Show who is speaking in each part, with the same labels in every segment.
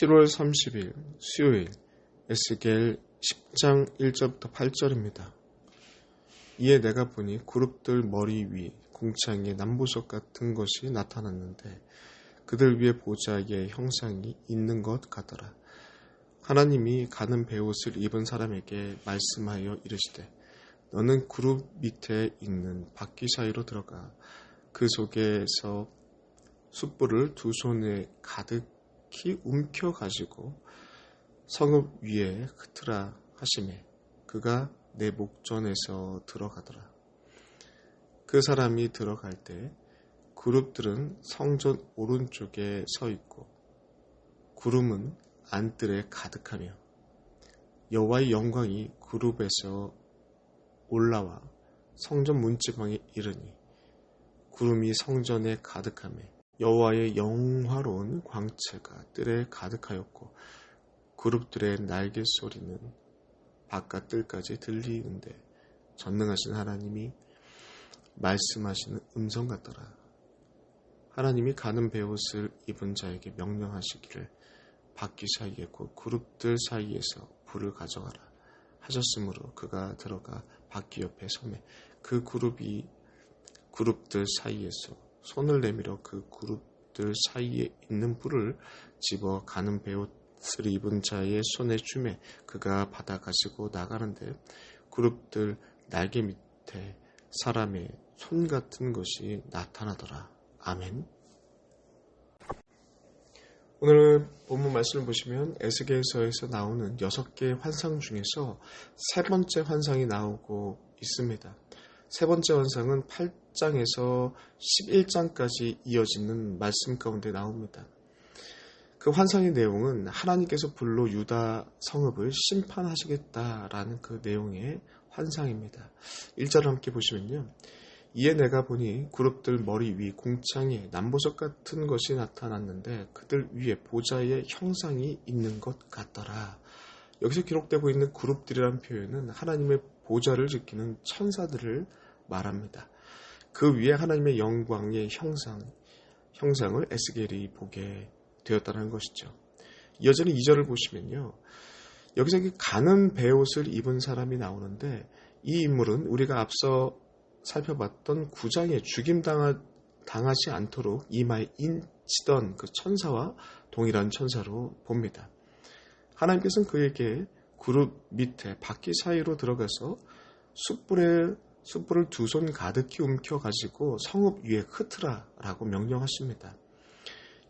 Speaker 1: 7월 30일 수요일 에스겔 10장 1절부터 8절입니다. 이에 내가 보니 그룹들 머리 위 공창에 남보석 같은 것이 나타났는데 그들 위에 보좌의 형상이 있는 것 같더라. 하나님이 가는 베옷을 입은 사람에게 말씀하여 이르시되 너는 그룹 밑에 있는 바퀴 사이로 들어가 그 속에서 숯불을 두 손에 가득 히 움켜 가지고 성읍 위에 흩으라 하심에 그가 내 목전에서 들어가더라. 그 사람이 들어갈 때 그룹들은 성전 오른쪽에 서 있고 구름은 안뜰에 가득하며 여호와의 영광이 그룹에서 올라와 성전 문지방에 이르니 구름이 성전에 가득하며 여호와의 영화로운 광채가 뜰에 가득하였고 그룹들의 날개 소리는 바깥 뜰까지 들리는데 전능하신 하나님이 말씀하시는 음성 같더라. 하나님이 가는 베옷을 입은 자에게 명령하시기를 바퀴 사이에 곧 그룹들 사이에서 불을 가져가라 하셨으므로 그가 들어가 바퀴 옆에 섬에 그 그룹이 그룹들 사이에서 손을 내밀어 그 그룹들 사이에 있는 불을 집어 가는 베옷을 입은 자의 손에 주매 그가 받아 가지고 나가는데 그룹들 날개 밑에 사람의 손 같은 것이 나타나더라. 아멘. 오늘 본문 말씀을 보시면 에스겔서에서 나오는 여섯 개의 환상 중에서 세 번째 환상이 나오고 있습니다. 세 번째 환상은 8장에서 11장까지 이어지는 말씀 가운데 나옵니다. 그 환상의 내용은 하나님께서 불로 유다 성읍을 심판하시겠다라는 그 내용의 환상입니다. 1절을 함께 보시면요. 이에 내가 보니 그룹들 머리 위 공창에 남보석 같은 것이 나타났는데 그들 위에 보좌의 형상이 있는 것 같더라. 여기서 기록되고 있는 그룹들이란 표현은 하나님의 보좌를 지키는 천사들을 말합니다. 그 위에 하나님의 영광의 형상, 형상을 에스겔이 보게 되었다는 것이죠. 이어지는 2절을 보시면요. 여기서 가는 베옷을 입은 사람이 나오는데 이 인물은 우리가 앞서 살펴봤던 구장에 죽임당하지 않도록 이마에 인치던 그 천사와 동일한 천사로 봅니다. 하나님께서는 그에게 그룹 밑에 바퀴 사이로 들어가서 숯불에 숯불을 두 손 가득히 움켜 가지고 성읍 위에 흩으라라고 명령하십니다.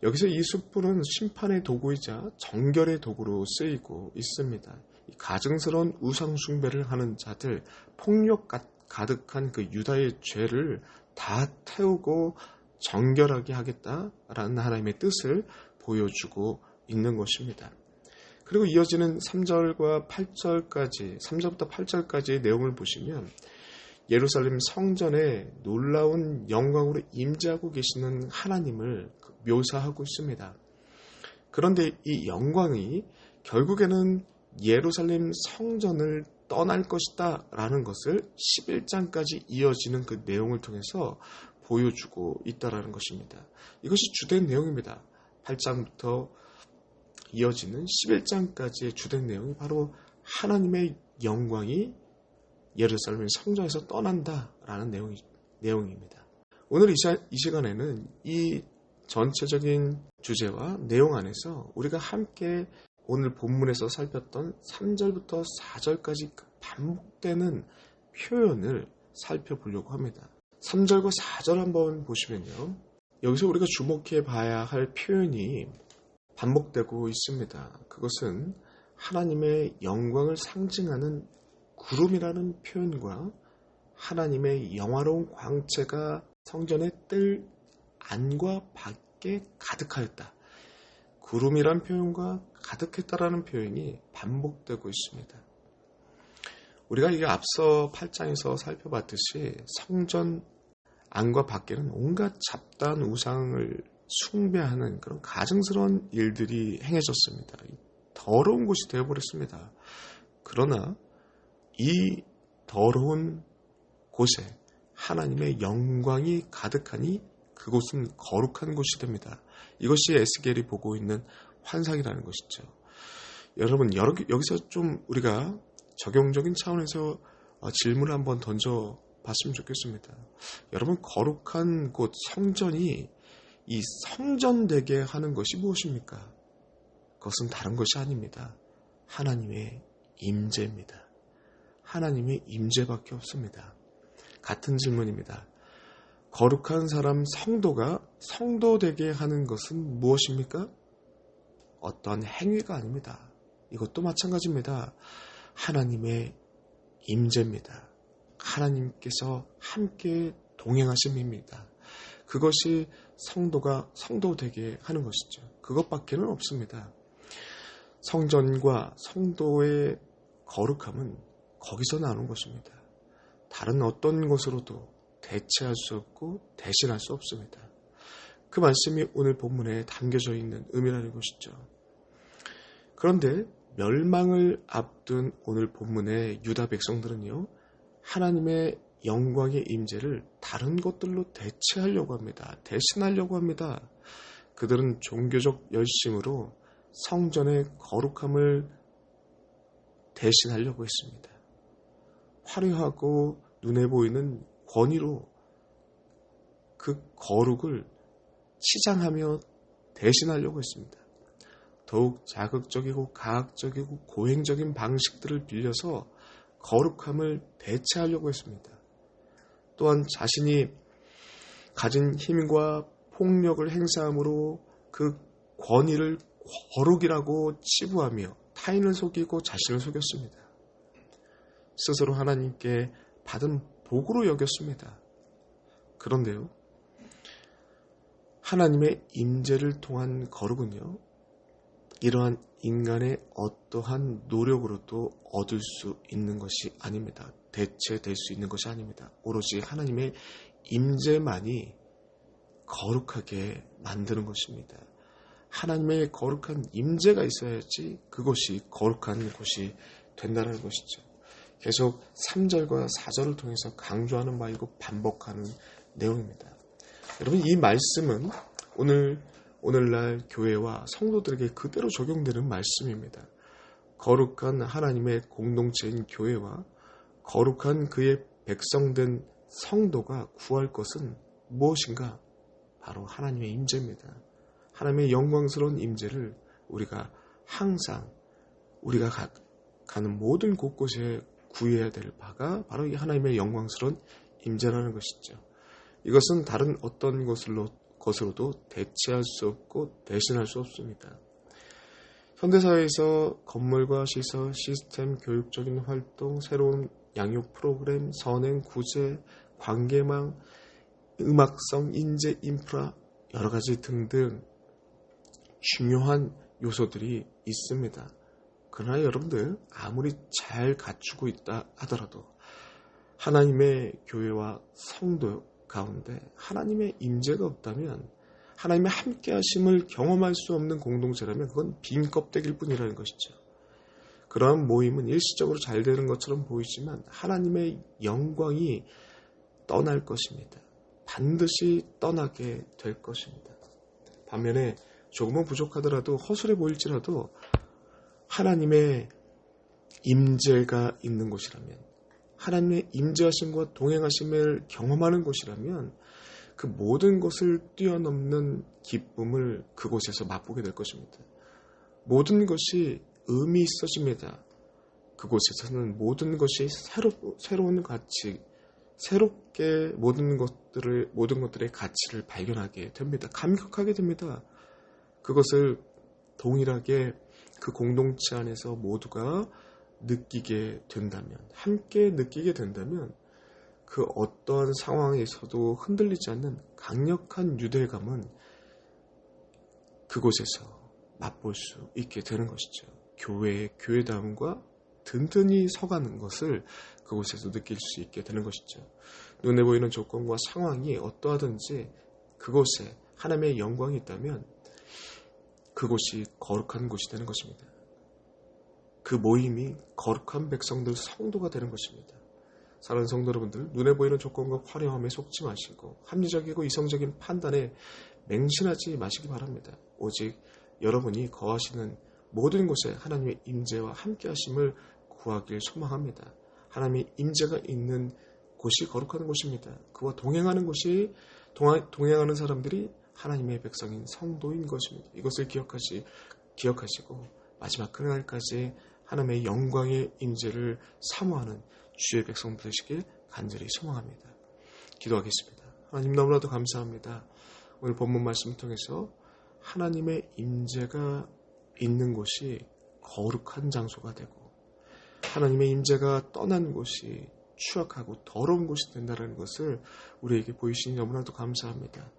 Speaker 1: 여기서 이 숯불은 심판의 도구이자 정결의 도구로 쓰이고 있습니다. 가증스러운 우상 숭배를 하는 자들, 폭력 가득한 그 유다의 죄를 다 태우고 정결하게 하겠다라는 하나님의 뜻을 보여주고 있는 것입니다. 그리고 이어지는 3절과 8절까지, 3절부터 8절까지의 내용을 보시면 예루살렘 성전에 놀라운 영광으로 임재하고 계시는 하나님을 묘사하고 있습니다. 그런데 이 영광이 결국에는 예루살렘 성전을 떠날 것이다 라는 것을 11장까지 이어지는 그 내용을 통해서 보여주고 있다라는 것입니다. 이것이 주된 내용입니다. 8장부터 이어지는 11장까지의 주된 내용이 바로 하나님의 영광이 예루살렘 성전에서 떠난다라는 내용, 내용입니다. 오늘 이, 시, 이 시간에는 이 전체적인 주제와 내용 안에서 우리가 함께 오늘 본문에서 살폈던 3절부터 4절까지 그 반복되는 표현을 살펴보려고 합니다. 3절과 4절 한번 보시면요. 여기서 우리가 주목해 봐야 할 표현이 반복되고 있습니다. 그것은 하나님의 영광을 상징하는 구름이라는 표현과 하나님의 영화로운 광채가 성전의 뜰 안과 밖에 가득하였다. 구름이란 표현과 가득했다라는 표현이 반복되고 있습니다. 우리가 이게 앞서 8장에서 살펴봤듯이 성전 안과 밖에는 온갖 잡다한 우상을 숭배하는 그런 가증스러운 일들이 행해졌습니다. 더러운 곳이 되어버렸습니다. 그러나 이 더러운 곳에 하나님의 영광이 가득하니 그곳은 거룩한 곳이 됩니다. 이것이 에스겔이 보고 있는 환상이라는 것이죠. 여러분 여기서 좀 우리가 적용적인 차원에서 어, 질문을 한번 던져 봤으면 좋겠습니다. 여러분 거룩한 곳 성전이 이 성전되게 하는 것이 무엇입니까? 그것은 다른 것이 아닙니다. 하나님의 임재입니다. 하나님의 임재밖에 없습니다. 같은 질문입니다. 거룩한 사람 성도가 성도 되게 하는 것은 무엇입니까? 어떤 행위가 아닙니다. 이것도 마찬가지입니다. 하나님의 임재입니다. 하나님께서 함께 동행하심입니다. 그것이 성도가 성도 되게 하는 것이죠. 그것밖에는 없습니다. 성전과 성도의 거룩함은 거기서 나오는 것입니다. 다른 어떤 것으로도 대체할 수 없고 대신할 수 없습니다. 그 말씀이 오늘 본문에 담겨져 있는 의미라는 것이죠. 그런데 멸망을 앞둔 오늘 본문의 유다 백성들은요, 하나님의 영광의 임재를 다른 것들로 대체하려고 합니다. 대신하려고 합니다. 그들은 종교적 열심으로 성전의 거룩함을 대신하려고 했습니다. 화려하고 눈에 보이는 권위로 그 거룩을 치장하며 대신하려고 했습니다. 더욱 자극적이고 가학적이고 고행적인 방식들을 빌려서 거룩함을 대체하려고 했습니다. 또한 자신이 가진 힘과 폭력을 행사함으로 그 권위를 거룩이라고 치부하며 타인을 속이고 자신을 속였습니다. 스스로 하나님께 받은 복으로 여겼습니다. 그런데요. 하나님의 임재를 통한 거룩은요. 이러한 인간의 어떠한 노력으로도 얻을 수 있는 것이 아닙니다. 대체될 수 있는 것이 아닙니다. 오로지 하나님의 임재만이 거룩하게 만드는 것입니다. 하나님의 거룩한 임재가 있어야지 그것이 거룩한 곳이 된다는 것이죠. 계속 3절과 4절을 통해서 강조하는 바이고 반복하는 내용입니다. 여러분 이 말씀은 오늘 오늘날 교회와 성도들에게 그대로 적용되는 말씀입니다. 거룩한 하나님의 공동체인 교회와 거룩한 그의 백성된 성도가 구할 것은 무엇인가? 바로 하나님의 임재입니다. 하나님의 영광스러운 임재를 우리가 항상 우리가 가, 는 모든 곳곳에 구해야 될 바가 바로 이 하나님의 영광스러운 임재라는 것이죠. 이것은 다른 어떤 것으로, 것으로도 대체할 수 없고 대신할 수 없습니다. 현대사회에서 건물과 시설, 시스템, 교육적인 활동, 새로운 양육 프로그램, 선행, 구제, 관계망, 음악성, 인재, 인프라, 여러 가지 등등 중요한 요소들이 있습니다. 그러나 여러분들 아무리 잘 갖추고 있다 하더라도 하나님의 교회와 성도 가운데 하나님의 임재가 없다면 하나님의 함께 하심을 경험할 수 없는 공동체라면 그건 빈 껍데기일 뿐이라는 것이죠. 그러한 모임은 일시적으로 잘 되는 것처럼 보이지만 하나님의 영광이 떠날 것입니다. 반드시 떠나게 될 것입니다. 반면에 조금은 부족하더라도 허술해 보일지라도 하나님의 임재가 있는 곳이라면 하나님의 임재하심과 동행하심을 경험하는 곳이라면 그 모든 것을 뛰어넘는 기쁨을 그곳에서 맛보게 될 것입니다. 모든 것이 의미 있어집니다. 그곳에서는 모든 것이 새로, 새로운 가치, 새롭게 모든 것들을, 모든 것들의 가치를 발견하게 됩니다. 감격하게 됩니다. 그것을 동일하게 그 공동체 안에서 모두가 느끼게 된다면, 함께 느끼게 된다면, 그 어떠한 상황에서도 흔들리지 않는 강력한 유대감은 그곳에서 맛볼 수 있게 되는 것이죠. 교회의 교회다움과 든든히 서가는 것을 그곳에서 느낄 수 있게 되는 것이죠. 눈에 보이는 조건과 상황이 어떠하든지 그곳에 하나님의 영광이 있다면 그곳이 거룩한 곳이 되는 것입니다. 그 모임이 거룩한 백성들 성도가 되는 것입니다. 사랑하는 성도 여러분들, 눈에 보이는 조건과 화려함에 속지 마시고 합리적이고 이성적인 판단에 맹신하지 마시기 바랍니다. 오직 여러분이 거하시는 모든 곳에 하나님의 임재와 함께 하심을 구하길 소망합니다. 하나님의 임재가 있는 곳이 거룩한 곳입니다. 그와 동행하는 곳이 동행하는 사람들이 하나님의 백성인 성도인 것입니다. 이것을 기억하시 기억하시고 마지막 그날까지 하나님의 영광의 임재를 사모하는 주의 백성 되시길 간절히 소망합니다. 기도하겠습니다. 하나님 너무나도 감사합니다. 오늘 본문 말씀을 통해서 하나님의 임재가 있는 곳이 거룩한 장소가 되고 하나님의 임재가 떠난 곳이 추악하고 더러운 곳이 된다는 것을 우리에게 보이시니 너무나도 감사합니다.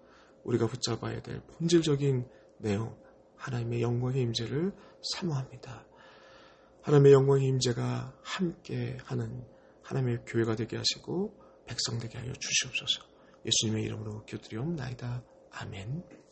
Speaker 1: 우리가 붙잡아야 될 본질적인 내용, 하나님의 영광의 임재를 사모합니다. 하나님의 영광의 임재가 함께 하는 하나님의 교회가 되게 하시고 백성 되게 하여 주시옵소서. 예수님의 이름으로 기도드리옵나이다. 아멘.